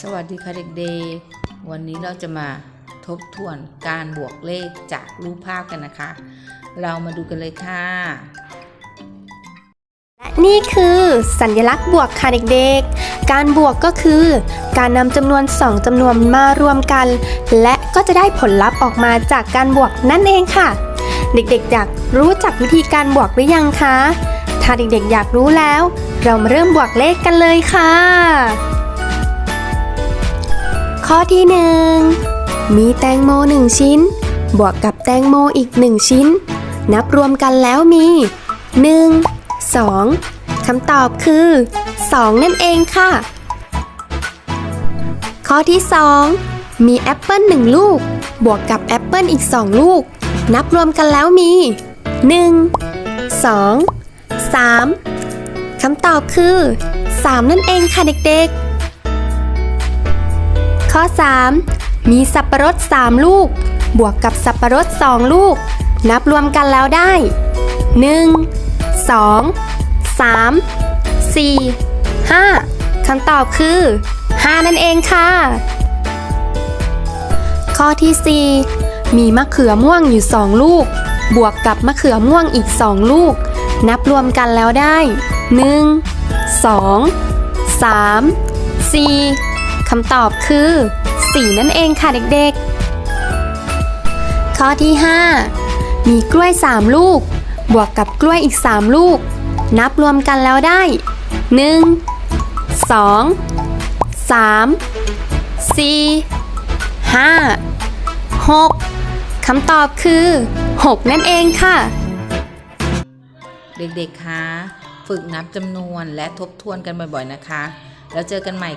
สวัสดีค่ะเด็กๆ วันนี้เราจะมาทบทวนการบวกเลขจากรูปภาพกันนะคะ เรามาดูกันเลยค่ะ และนี่คือสัญลักษณ์บวกค่ะเด็กๆ การบวกก็คือ การนำจำนวน 2จำนวนมารวมกัน และก็จะได้ผลลัพธ์ออกมาจากการบวกนั่นเองค่ะ เด็กๆ อยากรู้จักวิธีการบวกหรือยังคะ ถ้าเด็กๆ อยากรู้แล้ว เรามาเริ่มบวกเลขกันเลยค่ะ ข้อที่หนึ่งมีแตงโม 1 ชิ้น บวกกับแตงโมอีก 1 ชิ้น นับรวมกันแล้วมี 1 2 คำตอบคือ 2 นั่นเองค่ะ ข้อที่ 2 มีแอปเปิล1ลูก บวกกับแอปเปิลอีก 2 ลูก นับรวมกันแล้วมี 1 2 3 คำตอบคือ 3 นั่นเองค่ะเด็กๆ ข้อ 3 มีสับปะรด 3 ลูก บวกกับสับปะรด 2 ลูก นับรวมกันแล้วได้ 1 2 3 4 5คำตอบคือ 5 นั่นเองค่ะ ข้อที่ 4 มีมะเขือม่วงอยู่ 2 ลูก บวกกับมะเขือม่วงอีก 2 ลูก นับรวมกันแล้วได้ 1 2 3 4 คำตอบคือ 4 นั่นเองค่ะเด็กๆ ข้อที่ 5 มีกล้วย 3 ลูก บวกกับกล้วยอีก 3 ลูก นับรวมกันแล้วได้ 1 2 3 4 5 6คำตอบคือ 6 นั่นเองค่ะ เด็กๆ คะ ฝึกนับจำนวนและทบทวนกันบ่อยๆ นะคะ แล้วเจอกันใหม่